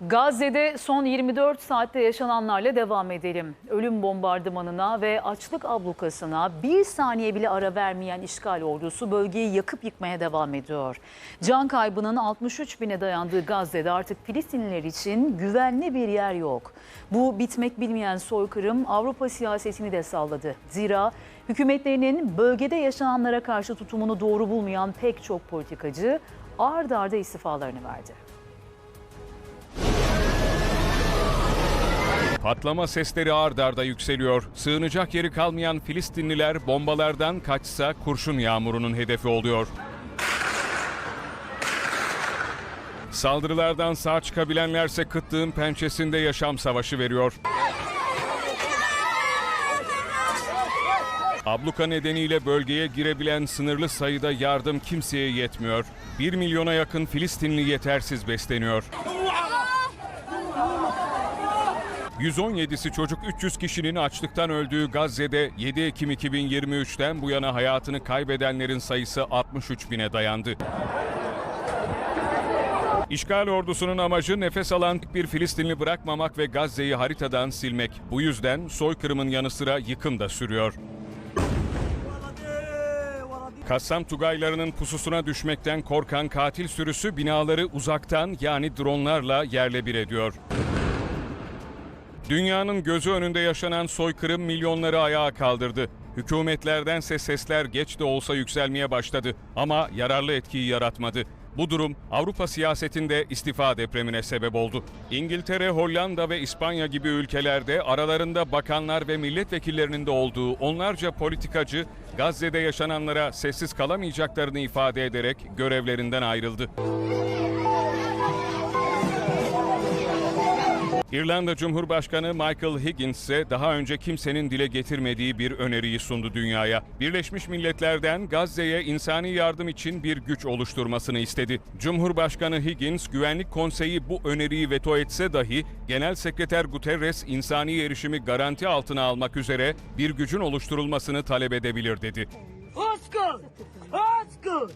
Gazze'de son 24 saatte yaşananlarla devam edelim. Ölüm bombardımanına ve açlık ablukasına bir saniye bile ara vermeyen işgal ordusu bölgeyi yakıp yıkmaya devam ediyor. Can kaybının 63 bine dayandığı Gazze'de artık Filistinliler için güvenli bir yer yok. Bu bitmek bilmeyen soykırım Avrupa siyasetini de salladı. Zira hükümetlerinin bölgede yaşananlara karşı tutumunu doğru bulmayan pek çok politikacı ard arda istifalarını verdi. Patlama sesleri ard arda yükseliyor. Sığınacak yeri kalmayan Filistinliler bombalardan kaçsa kurşun yağmurunun hedefi oluyor. Saldırılardan sağ çıkabilenlerse kıtlığın pençesinde yaşam savaşı veriyor. Abluka nedeniyle bölgeye girebilen sınırlı sayıda yardım kimseye yetmiyor. 1 milyona yakın Filistinli yetersiz besleniyor. 117'si çocuk 300 kişinin açlıktan öldüğü Gazze'de 7 Ekim 2023'ten bu yana hayatını kaybedenlerin sayısı 63 bine dayandı. İşgal ordusunun amacı nefes alan bir Filistinli bırakmamak ve Gazze'yi haritadan silmek. Bu yüzden soykırımın yanı sıra yıkım da sürüyor. Kassam Tugaylarının pususuna düşmekten korkan katil sürüsü binaları uzaktan yani dronlarla yerle bir ediyor. Dünyanın gözü önünde yaşanan soykırım milyonları ayağa kaldırdı. Hükümetlerdense sesler geç de olsa yükselmeye başladı ama yararlı etkiyi yaratmadı. Bu durum Avrupa siyasetinde istifa depremine sebep oldu. İngiltere, Hollanda ve İspanya gibi ülkelerde aralarında bakanlar ve milletvekillerinin de olduğu onlarca politikacı Gazze'de yaşananlara sessiz kalamayacaklarını ifade ederek görevlerinden ayrıldı. İrlanda Cumhurbaşkanı Michael Higgins ise daha önce kimsenin dile getirmediği bir öneriyi sundu dünyaya. Birleşmiş Milletler'den Gazze'ye insani yardım için bir güç oluşturmasını istedi. Cumhurbaşkanı Higgins, Güvenlik Konseyi bu öneriyi veto etse dahi Genel Sekreter Guterres insani erişimi garanti altına almak üzere bir gücün oluşturulmasını talep edebilir dedi. Oscar! Oscar!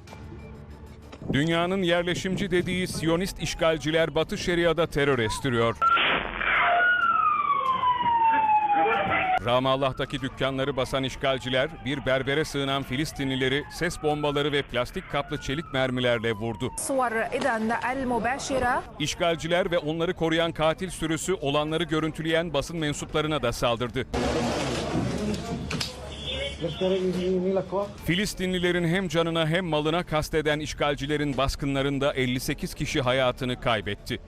Dünyanın yerleşimci dediği Siyonist işgalciler Batı Şeria'da terör estiriyor. Ramallah'taki dükkanları basan işgalciler, bir berbere sığınan Filistinlileri ses bombaları ve plastik kaplı çelik mermilerle vurdu. İşgalciler ve onları koruyan katil sürüsü olanları görüntüleyen basın mensuplarına da saldırdı. Filistinlilerin hem canına hem malına kasteden işgalcilerin baskınlarında 58 kişi hayatını kaybetti.